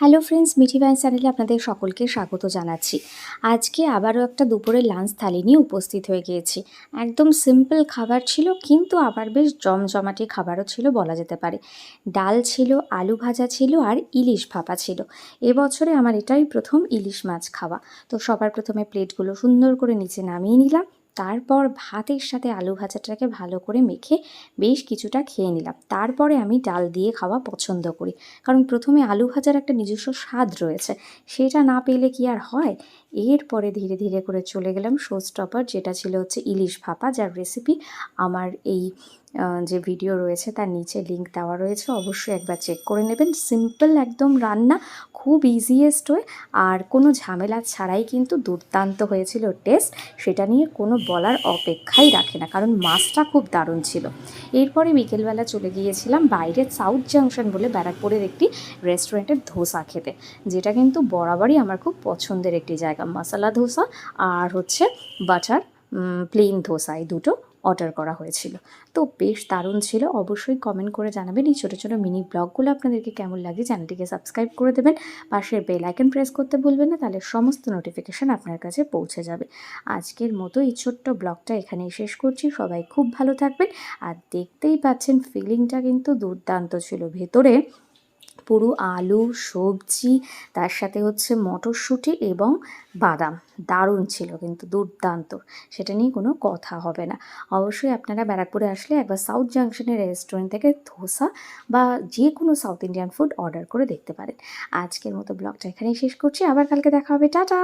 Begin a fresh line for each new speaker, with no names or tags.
Hello friends Mithi ভাই চ্যানেলে আপনাদের সকলকে স্বাগত জানাচ্ছি। আজকে আবারও একটা দুপুরের লাঞ্চ থালি নিয়ে উপস্থিত হয়ে গিয়েছি। একদম সিম্পল খাবার ছিল, কিন্তু আবার বেশ জমজমাটি খাবারও ছিল বলা যেতে পারে। ডাল ছিল, আলু ভাজা ছিল আর ইলিশ ভাপা ছিল। এবছরে আমার এটাই প্রথম ইলিশ মাছ খাওয়া। তো সবার প্রথমে প্লেটগুলো সুন্দর করে নিচে নামিয়ে নিলাম। তারপর ভাতের সাথে আলু ভাজাটাকে ভালো করে মেখে বেশ কিছুটা খেয়ে নিলাম। তারপরে আমি ডাল দিয়ে খাওয়া পছন্দ করি। কারণ প্রথমে আলু ভাজার একটা নিজস্ব স্বাদ রয়েছে। সেটা না পেলে কি আর হয়? এরপরে ধীরে ধীরে করে চলে গেলাম শো স্টপার যেটা ছিল হচ্ছে ইলিশ ভাপা, যার রেসিপি আমার এই যে ভিডিও রয়েছে তার নিচে লিংক দেওয়া রয়েছে। অবশ্যই একবার চেক করে নেবেন। সিম্পল একদম রান্না খুব ইজিয়েস্ট ওয়ে আর কোনো ঝামেলা ছাড়াই কিন্তু দুর্দান্ত হয়েছিল টেস্ট সেটা নিয়ে কোনো বলার অপেক্ষাই রাখে না, কারণ মাছটা খুব দারুণ ছিল। এরপরে বিকেলবেলা চলে গিয়েছিলাম বাইরে সাউথ জাংশন বলে ব্যারাকপুরের একটি রেস্টুরেন্টের ধোসা খেতে, যেটা কিন্তু বরাবরই আমার খুব পছন্দের একটি জায়গা। মশলা ধোসা আর হচ্ছে বাটার প্লেন ধোসা, এই দুটো। অর্ডার করা হয়েছিল। তো বেশ দারুণ ছিল। অবশ্যই কমেন্ট করে জানাবেন। এই ছোটো ছোটো মিনি ব্লগগুলো আপনাদেরকে কেমন লাগে চ্যানেলটিকে সাবস্ক্রাইব করে দেবেন। পাশের বেল আইকন প্রেস করতে ভুলবেন না, তাহলে সমস্ত নোটিফিকেশান আপনার কাছে পৌঁছে যাবে। আজকের মতো এই ছোট্ট ব্লগটা এখানেই শেষ করছি। সবাই খুব ভালো থাকবেন। আর দেখতেই পাচ্ছেন ফিলিংটা কিন্তু দুর্দান্ত ছিল। ভেতরে পুরো, আলু, সবজি, তার সাথে হচ্ছে মটরশুঁটি এবং বাদাম। দারুণ ছিল কিন্তু, দুর্দান্ত। সেটা নিয়ে কোনো কথা হবে না। অবশ্যই আপনারা ব্যারাকপুরে আসলে একবার সাউথ জাংশনের রেস্টুরেন্ট থেকে ধোসা বা যে কোনো সাউথ ইন্ডিয়ান ফুড অর্ডার করে দেখতে পারেন। আজকের মতো ব্লগটা এখানেই শেষ করছি। আবার কালকে দেখা হবে। টাটা!